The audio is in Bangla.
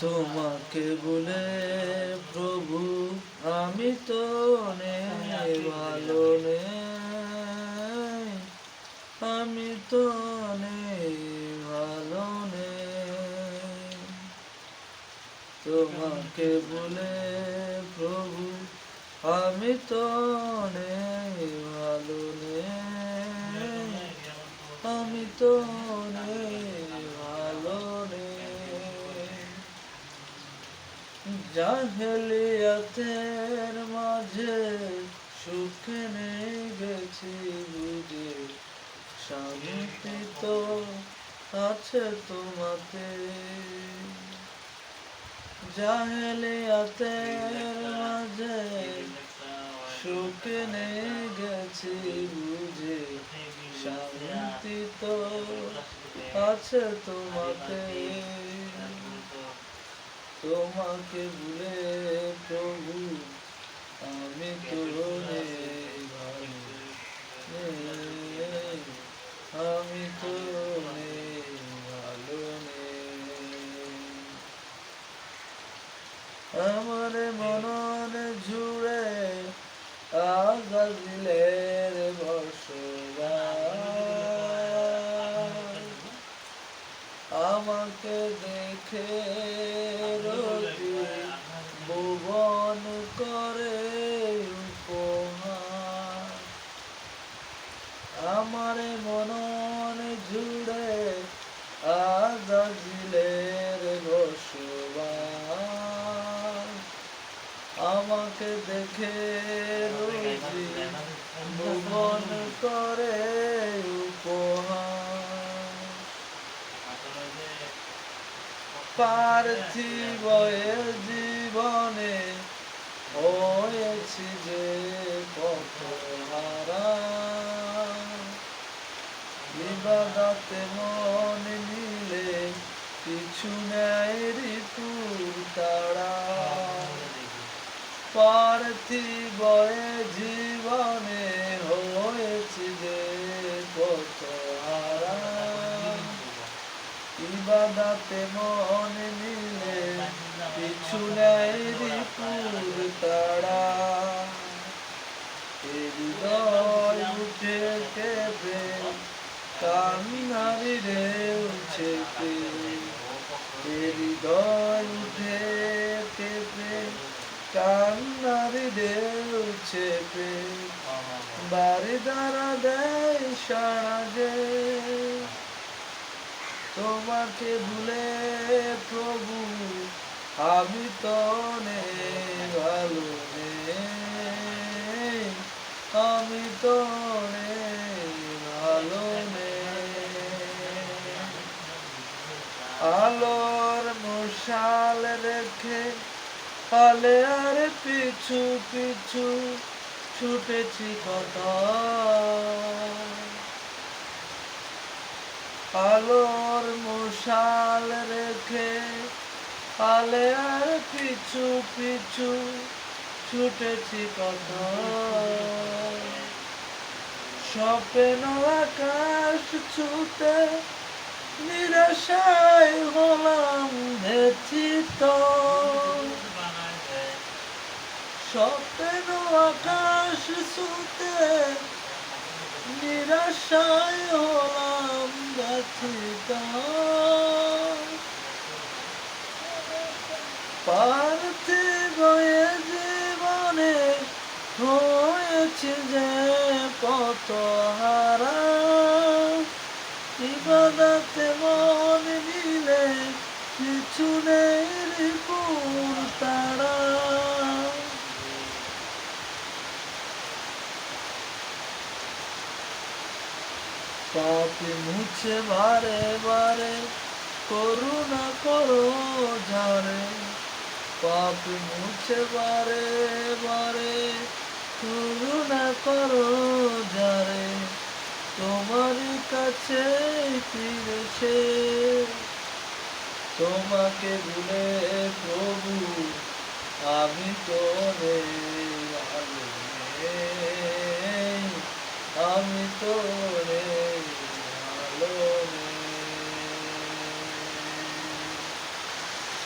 তোমাকে বলে প্রভু আমি তো ভালো নেই। আমি তো ভালো নেই। তোমাকে বলে প্রভু আমি তো ভালো নেই। আমি তো নেই ভালো নেই জাহেলিয়াতের মাঝে সুখ নেই গেছি বুঝে। শান্তি তো আছে তোমাতে। জাহেলিয়াতের মাঝে সুখ নেই গেছি বুঝে। শান্তি তো আছে তোমাতে। তোমাকে ভুলে প্রভু, আমি তো আমি তো নেই ভালো আমার মনন জুড়ে আগাজিলের বসবাস আমাকে দেখে রোজি ভুবন করে উপহার আমার মনন জুড়ে আগাজিলের বসবাস। আমাকে দেখে রোজি ভুবন করে উপহার জীবনে হয়েছি যে বিবাদাতে মন নিলে কিছু নেই ঋতুর তারা। পার্থিব জীবনে হয়েছি যে পথহারা ইবাদাতে মন নিলে কিছু নেই রিপুর তারা। হৃদয় উঠে কেঁপে কান্নারি রে উঠেছে এ হৃদয় উঠে কেঁপে কান্নারি রে উঠেছে বাড়ি দ্বারা দেয় সারা যে। তোমাকে ভুলে প্রভু, আমি তো নেই ভালো নেই আমি তো আলোর মশাল রেখে পালে আর পিছু পিছু ছুটেছি কত। আলোর মশাল রেখে আলে আর পিছু পিছু ছুটেছি কত। স্বপ্ন আকাশ ছুতে নিরাশায় হলাম ব্যথিত। স্বপ্ন আকাশ ছুতে নিরাশায় হলাম ব্যথিত। পার্থিব জীবনে হয়েছে যে কত হারা। ইবাদাতে মন কিছু নেই রিপুর তারা। পাপি মুছে বারে বারে, করুণা করো যারে পাপি মুছে বারে বারে করুণা করো যারে তোমার কাছে ফিরেছে তোমাকে ভুলে প্রভু আমি তো আমি তো আলো